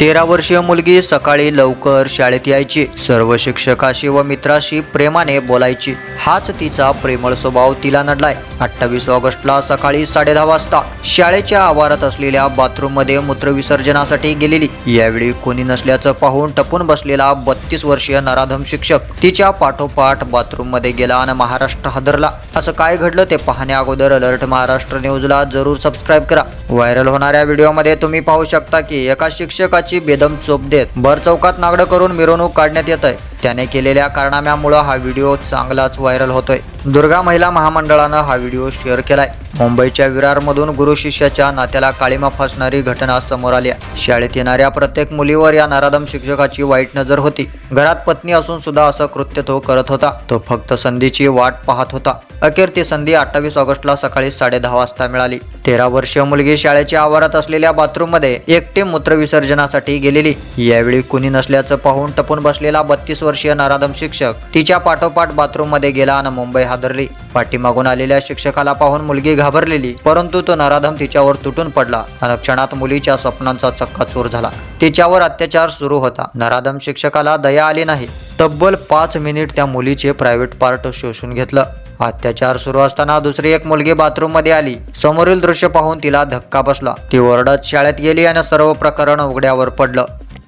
तेरा वर्षीय मुलगी सकाळी लवकर शाळेत यायची. सर्व शिक्षकाशी व मित्राशी प्रेमाने बोलायची. हाच तिचा प्रेमळ स्वभाव तिला नडलाय. अठ्ठावीस ऑगस्टला सकाळी साडेदहा वाजता शाळेच्या आवारात असलेल्या बाथरूममध्ये मूत्रविसर्जनासाठी गेलेली. यावेळी कोणी नसल्याचं पाहून टपून बसलेला बत्तीस वर्षीय नराधम शिक्षक तिच्या पाठोपाठ बाथरूममध्ये गेला आणि महाराष्ट्र हादरला. असं काय घडलं ते पाहण्या अगोदर अलर्ट महाराष्ट्र न्यूजला जरूर सबस्क्राईब करा. व्हायरल होणाऱ्या व्हिडिओमध्ये तुम्ही पाहू शकता की एका शिक्षकाची बेदम चोप देत भरचौकात नागडं करून मिरवणूक काढण्यात येत आहे त्याने केलेल्या कारनाम्यामुळं हा व्हिडिओ चांगलाच व्हायरल होतोय. दुर्गा महिला महामंडळानं हा व्हिडिओ शेअर केलाय. मुंबईच्या विरारमधून गुरु शिष्याच्या नात्याला काळीमा फासणारी घटना समोर आली शाळेत येणाऱ्या प्रत्येक मुलीवर या नराधम शिक्षकाची वाईट नजर होती. घरात पत्नी असून सुद्धा असं कृत्य तो करत होता. तो फक्त संधीची वाट पाहत होता. अखेर ती संधी अठ्ठावीस ऑगस्टला सकाळी साडेदहा वाजता मिळाली. तेरा वर्षीय मुलगी शाळेच्या आवारात असलेल्या बाथरूममध्ये एकटे मूत्रविसर्जनासाठी गेलेली. यावेळी कुणी नसल्याचं पाहून टपून बसलेला बत्तीस वर्षीय नराधम शिक्षक तिच्या पाठोपाठ बाथरूममध्ये गेला आणि मुंबई हादरली. पाठीमागून आलेल्या शिक्षकाला पाहून मुलगी घाबरलेली परंतु तो नराधम तिच्यावर तुटून पडला. आणि क्षणात मुलीच्या स्वप्नांचा चक्काचूर झाला. तिच्यावर अत्याचार सुरू होता. नराधम शिक्षकाला दया आली नाही. तब्बल पाच मिनिट त्या मुलीचे प्रायव्हेट पार्ट शोषून घेतलं. अत्याचार सुरू असताना दुसरी एक मुलगी बाथरूममध्ये आली. समोरील दृश्य पाहून तिला धक्का बसला. ती ओरडत शाळेत गेली आणि सर्व प्रकरण उघड्यावर पडलं.